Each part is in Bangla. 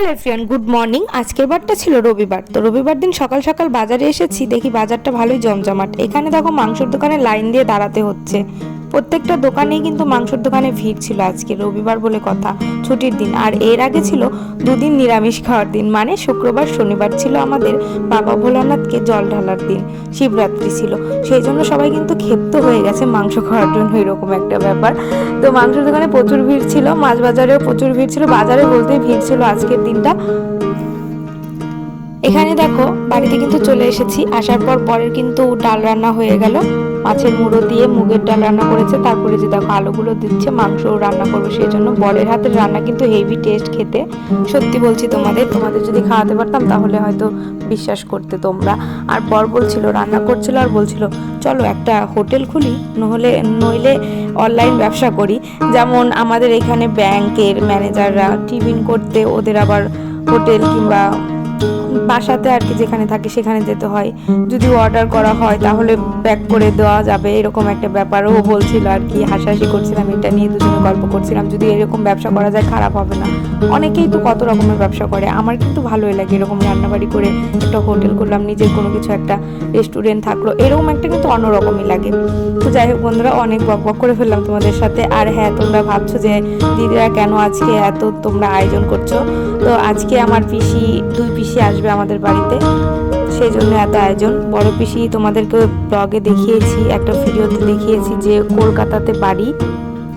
হ্যালো ফ্রেন্ড গুড মর্নিং আজকের বারটা ছিল রবিবার। তো রবিবার দিন সকাল সকাল বাজারে এসেছি, দেখি বাজারটা ভালোই জমজমাট। এখানে দেখো মাংসর দোকানে লাইন দিয়ে দাঁড়াতে হচ্ছে। প্রত্যেকটা দোকানেই কিন্তু মাংসের দোকানে ভিড় ছিল আজকে, রবিবার বলে কথা, ছুটির দিন। আর এর আগে ছিল দুদিন নিরামিষ খাওয়ার দিন মানে শুক্রবার, শনিবার ছিল আমাদের বাবা ভোলানাথকে জল ঢালার দিন, শিবরাত্রি ছিল। সেই জন্য সবাই কিন্তু ক্ষেপ্ত হয়ে গেছে মাংস খাওয়ার জন্য, এরকম একটা ব্যাপার। তো মাংসের দোকানে প্রচুর ভিড় ছিল, মাছ বাজারেও প্রচুর ভিড় ছিল, বাজারে বলতে ভিড় ছিল আজকের দিনটা। এখানে দেখো, বাড়িতে কিন্তু চলে এসেছি। আসার পর পরের কিন্তু ডাল রান্না হয়ে গেল। মাছের মুড়ো দিয়ে মুগের ডাল রান্না করেছে। তারপরে যে দেখো আলুগুলো দিচ্ছে মাংস রান্না করব, সেই জন্য বরের হাতের রান্না কিন্তু হেভি টেস্ট খেতে। সত্যি বলছি তোমাদের তোমাদের যদি খাওয়াতে পারতাম, তাহলে হয়তো বিশ্বাস করতে তোমরা। আর বর বলছিল, রান্না করছিল আর বলছিল, চলো একটা হোটেল খুলি, নহলে, নইলে অনলাইন ব্যবসা করি। যেমন আমাদের এখানে ব্যাংকের ম্যানেজাররা টিফিন করতে, ওদের আবার হোটেল কিংবা বাসাতে আর কি যেখানে থাকে সেখানে যেতে হয়। যদি অর্ডার করা হয় তাহলে ব্যাক করে দেওয়া যাবে, এরকম একটা ব্যাপারও বলছিল আর কি, হাসাহাসি করছিলাম, এটা নিয়ে দুজনে গল্প করছিলাম। যদি এরকম ব্যবসা করা যায় খারাপ হবে না। অনেকেই তো কত রকমের ব্যবসা করে। আমার কিন্তু ভালোই লাগে এরকম রান্নাবাড়ি করে একটা হোটেল করলাম, নিজের কোনো কিছু একটা রেস্টুরেন্ট থাকল, এরকম একটা কিন্তু অন্যরকমই লাগে। তো যাই হোক বন্ধুরা, অনেক বক বক করে ফেললাম তোমাদের সাথে। আর হ্যাঁ তোমরা ভাবছ যে দিদিরা কেন আজকে এত তোমরা আয়োজন করছ? তো আজকে আমার পিসি, দুই পিসি আসবে আমাদের বাড়িতে। সেই জন্য এত আয়োজন। বড় পিসি তোমাদেরকে ব্লগে দেখিয়েছি, একটা ভিডিওতে দেখিয়েছি যে কলকাতাতে বাড়ি।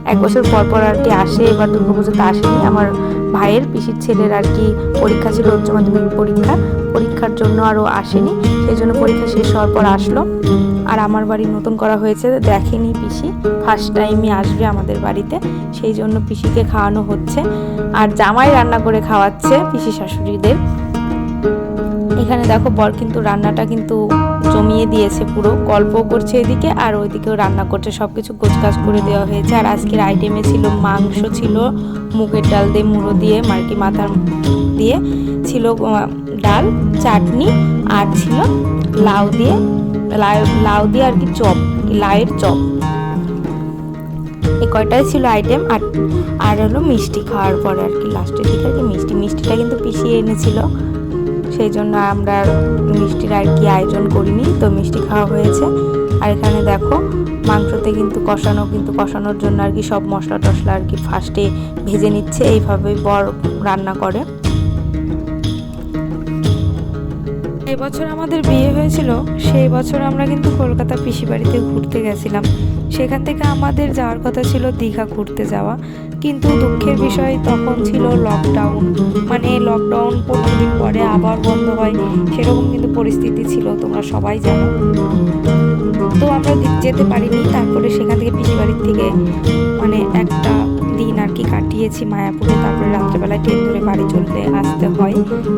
এক বছর পর পর আর কি আসে, এবার দুর্গাপুজোতে আসেনি। আমার ভাইয়ের পিসির ছেলের আর কি পরীক্ষা ছিল, উচ্চ মাধ্যমিক পরীক্ষা। পরীক্ষার জন্য আরও আসেনি। সেই জন্য পরীক্ষা শেষ হওয়ার পর আসলো। আর আমার বাড়ি নতুন করা হয়েছে, দেখেনি পিসি। ফার্স্ট টাইমই আসবে আমাদের বাড়িতে। সেই জন্য পিসিকে খাওয়ানো হচ্ছে। আর জামাই রান্না করে খাওয়াচ্ছে পিসি শাশুড়িদের। এখানে দেখো বর কিন্তু রান্নাটা কিন্তু জমিয়ে দিয়েছে পুরো গল্প করছে এদিকে আর ওইদিকেও রান্না করছে সব কিছু গোছগাছ করে দেওয়া হয়েছে। আর আজকের আইটেমে ছিল মাংস ছিল, মুগের ডাল দিয়ে মুড়ো দিয়ে, মার্কি মাথার দিয়ে ছিল ডাল, চাটনি আর ছিল লাউ দিয়ে, লাউ লাউ দিয়ে আর কি চপ, লাউয়ের চপ। এই কয়টাই ছিল আইটেম আর আর হলো মিষ্টি খাওয়ার পরে আর কি লাস্টের দিকে আর কি মিষ্টি। মিষ্টিটা কিন্তু পিষিয়ে এনেছিল। সেই জন্য আমরা মিষ্টির আর কি আয়োজন করিনি, তো মিষ্টি খাওয়া হয়েছে। আর এখানে দেখো, মাংসতে কিন্তু কষানো, কিন্তু কষানোর জন্য আর কি সব মশলা টশলা আর কি ফার্স্টে ভেজে নিচ্ছে এইভাবেই বর রান্না করে। এবছর আমাদের বিয়ে হয়েছিল, সেই বছর আমরা কিন্তু কলকাতা পিসি বাড়িতে ঘুরতে গেছিলাম। সেখান থেকে আমাদের যাওয়ার কথা ছিল দীঘা ঘুরতে যাওয়া। কিন্তু দুঃখের বিষয়, তখন ছিল লকডাউন মানে লকডাউন পনেরো দিন পরে আবার বন্ধ হয়, সেরকম কিন্তু পরিস্থিতি ছিল, তোমরা সবাই জানো। তো আমরা যেতে পারিনি, তারপরে সেখান থেকে পিসি বাড়ির থেকে মানে একটা কাটিয়েছি মায়াপুরে, তারপরে রাত্রেবেলায় ট্রেন ধরে বাড়ি চলতে আসতে হয়।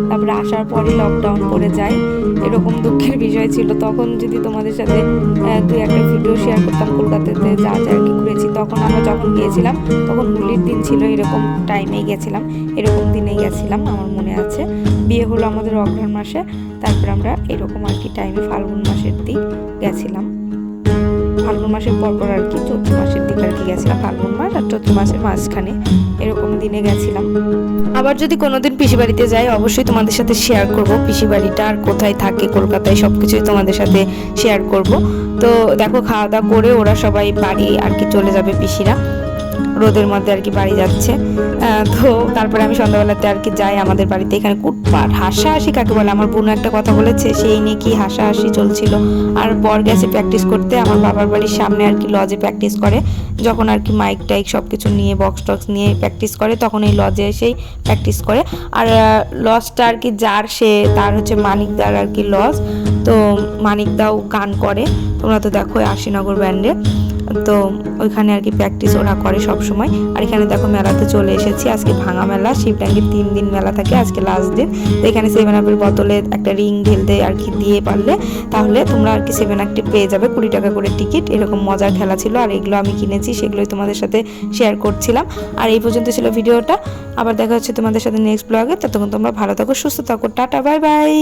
তারপরে আসার পরে লকডাউন পড়ে যায়। এরকম দুঃখের বিষয় ছিল। তখন যদি তোমাদের সাথে দুই একটা ভিডিও শেয়ার করতাম কলকাতাতে, যা যা কি ঘুরেছি, তখন আমরা যখন গিয়েছিলাম, তখন হোলির দিন ছিল, এরকম টাইমেই গেছিলাম, এরকম দিনেই গেছিলাম, আমার মনে আছে। বিয়ে হলো আমাদের অগ্রহণ মাসে, তারপর আমরা এরকম আর কি টাইমে ফাল্গুন মাসের দিক গেছিলাম। ফাল্গুন মাসের পরপর পর আর কি চৈত্র মাসের দিকে আর কি গেছিলাম ফাল্গুন মাস আর চৈত্র মাসের মাঝখানে এরকম দিনে গেছিলাম। আবার যদি কোনোদিন পিসি বাড়িতে যাই, অবশ্যই তোমাদের সাথে শেয়ার করব পিসি বাড়িটা আর কোথায় থাকে কলকাতায় সব কিছুই তোমাদের সাথে শেয়ার করব। তো দেখো খাওয়া দাওয়া করে ওরা সবাই বাড়ি আর কি চলে যাবে পিসিরা। রোদের মধ্যে আর কি বাড়ি যাচ্ছে। তো তারপরে আমি সন্ধ্যাবেলাতে আর কি যাই আমাদের বাড়িতে এখানে কুটপাট, হাসাহাসি কাকে বলে? আমার বোন একটা কথা বলেছে, সেই নিয়ে কি হাসাহাসি চলছিল। আর বর গেছে প্র্যাকটিস করতে, আমার বাবার বাড়ির সামনে আর কি লজে প্র্যাকটিস করে। যখন আর কি মাইক টাইক সব কিছু নিয়ে বক্স টক্স নিয়ে প্র্যাকটিস করে, তখন এই লজে এসেই প্র্যাকটিস করে। আর লজটা আর কি যার সে, তার হচ্ছে মানিকদার আর কি লজ তো মানিকদাও গান করে। তোমরা তো দেখো আশিনগর ব্যান্ডে। তো ওইখানে আর কি প্র্যাকটিস ওরা করে সব সময়। আর এখানে দেখো মেলাতে চলে এসেছি। আজকে ভাঙা মেলা। শিবডাঙ্গির তিন দিন মেলা থাকে, আজকে লাস্ট দিন। তো এখানে সেভেন আপের বোতলে একটা রিং ঢেলতে আর কি দিয়ে পারলে, তাহলে তোমরা আর কি সেভেন আপটি পেয়ে যাবে। কুড়ি টাকা করে টিকিট এরকম মজার খেলা ছিল। আর এগুলো আমি কিনেছি, সেগুলোই তোমাদের সাথে শেয়ার করছিলাম। আর এই পর্যন্ত ছিল ভিডিওটা। আবার দেখা হচ্ছে তোমাদের সাথে নেক্সট ব্লগে ততক্ষণ তোমরা ভালো থাকো, সুস্থ থাকো। Tata bye bye